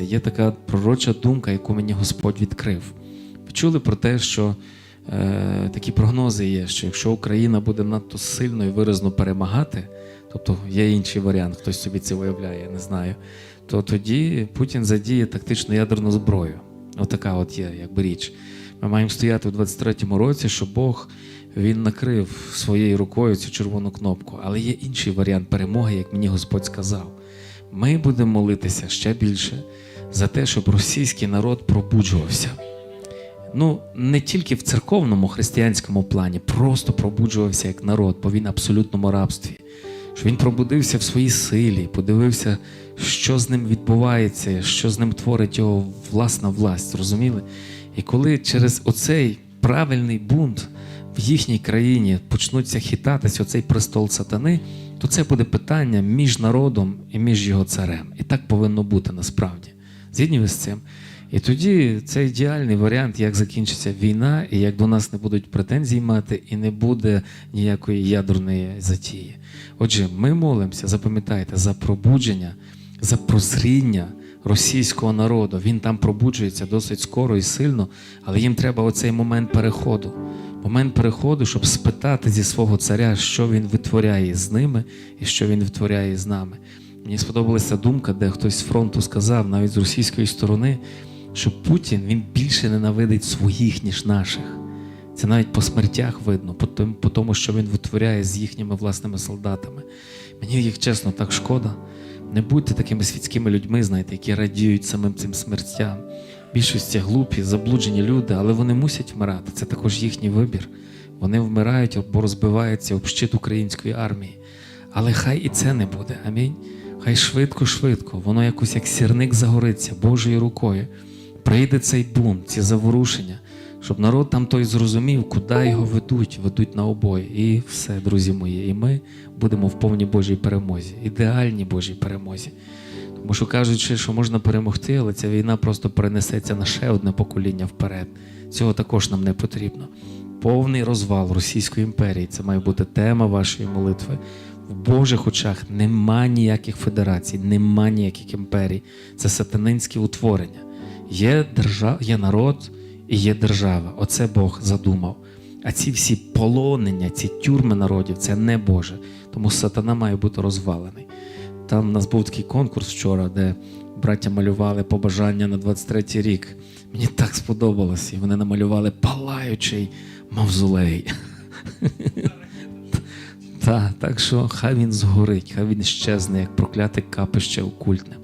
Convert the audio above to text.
Є така пророча думка, яку мені Господь відкрив. Ви чули про те, що е, такі прогнози є, що якщо Україна буде надто сильно і виразно перемагати, тобто є інший варіант, хтось собі це уявляє, я не знаю, то тоді Путін задіє тактичну ядерну зброю. Отака от є, якби річ. Ми маємо стояти у 23-му році, що Бог він накрив своєю рукою цю червону кнопку. Але є інший варіант перемоги, як мені Господь сказав. Ми будемо молитися ще більше за те, щоб російський народ пробуджувався. Ну, не тільки в церковному християнському плані, просто пробуджувався як народ, бо він в абсолютному рабстві. Що він пробудився в своїй силі, подивився, що з ним відбувається, що з ним творить його власна власть, розуміли? І коли через оцей правильний бунт в їхній країні почнуться хитатись оцей престол сатани, то це буде питання між народом і між його царем. І так повинно бути насправді. Згідні ви з цим? І тоді це ідеальний варіант, як закінчиться війна, і як до нас не будуть претензій мати, і не буде ніякої ядерної затії. Отже, ми молимося, запам'ятайте, за пробудження, за прозріння російського народу. Він там пробуджується досить скоро і сильно, але їм треба оцей момент переходу. Момент переходу, щоб спитати зі свого царя, що він витворяє з ними і що він витворяє з нами. Мені сподобалася думка, де хтось з фронту сказав, навіть з російської сторони, що Путін він більше ненавидить своїх, ніж наших. Це навіть по смертях видно, по тому, що він витворяє з їхніми власними солдатами. Мені їх чесно так шкода. Не будьте такими світськими людьми, знаєте, які радіють самим цим смертям. Більшості глупі, заблуджені люди, але вони мусять вмирати. Це також їхній вибір. Вони вмирають або розбиваються об щит української армії. Але хай і це не буде. Амінь. Хай швидко-швидко, воно якось як сірник загориться Божою рукою. Прийде цей бунт, ці заворушення, щоб народ там той зрозумів, куди його ведуть, ведуть на обої. І все, друзі мої, і ми будемо в повній Божій перемозі, ідеальній Божій перемозі. Тому що кажуть, що можна перемогти, але ця війна просто перенесеться на ще одне покоління вперед. Цього також нам не потрібно. Повний розвал Російської імперії це має бути тема вашої молитви. В Божих очах нема ніяких федерацій, нема ніяких імперій. Це сатанинські утворення. Є, держа... є народ і є держава. Оце Бог задумав. А ці всі полонення, ці тюрми народів це не Боже. Тому сатана має бути розвалений. Там у нас був такий конкурс вчора, де браття малювали побажання на 23-й рік. Мені так сподобалось, і вони намалювали палаючий мавзолей. Так, що хай він згорить, хай він щезне, як прокляте капище окультне.